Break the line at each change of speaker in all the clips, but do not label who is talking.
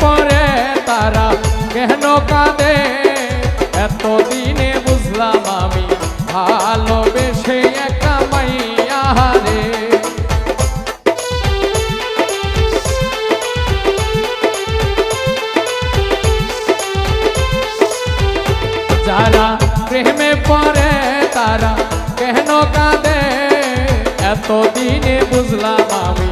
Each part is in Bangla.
পড়ে তারা কেন কাঁদে? এতদিনে বুঝলাম আমি ভালোবেসে একটা মাইয়া রে যারা প্রেমে পড়ে তারা কেন কাঁদে? এতদিনে বুঝলাম আমি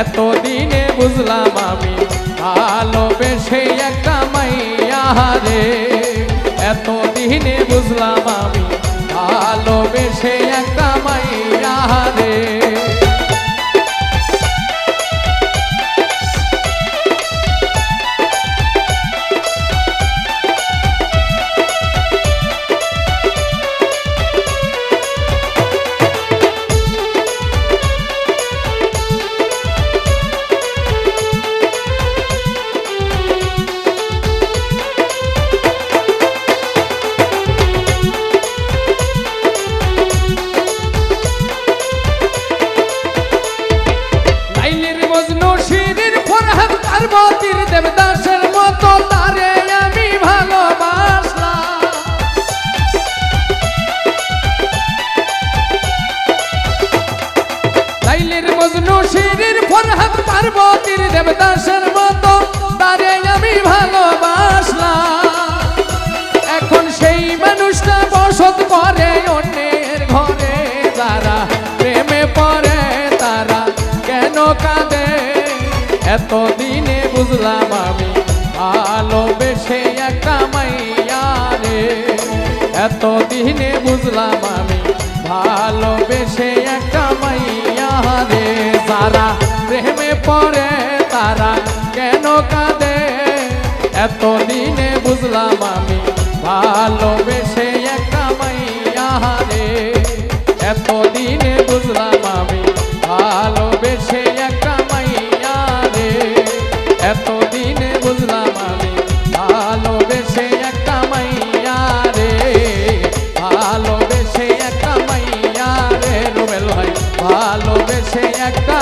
এতদিনে বুঝলাম আমি ভালোবেসে একটা মাইয়া রে। এতদিনে বুঝলাম আমি শিরির ফরহাদ পার্বতীর দেবদাসের মতো, তারে আমি ভালোবাসলাম। এখন সেই মানুষটা বসত করে অন্যের ঘরে, যারা প্রেমে পড়ে তারা কেন কাঁদে? এতদিনে বুঝলাম আমি ভালোবেসে একটা মাইয়া রে। এতদিনে বুঝলাম আমি ভালোবেসে একটা মাইয়া রে। তারা, প্রেমে পরে তারা, কেন কাঁদে? এতদিনে বুঝলাম আমি, ভালোবেসে একটা মাইয়া রে এতদিনে বুঝলাম আমি, ভালোবেসে একটা মাইয়া রে এতদিনে বুঝলাম আমি, ভালোবেসে একটা মাইয়া রে ভালোবেসে একটা মাইয়া রে রুবেল ভাই, ভালোবেসে একটা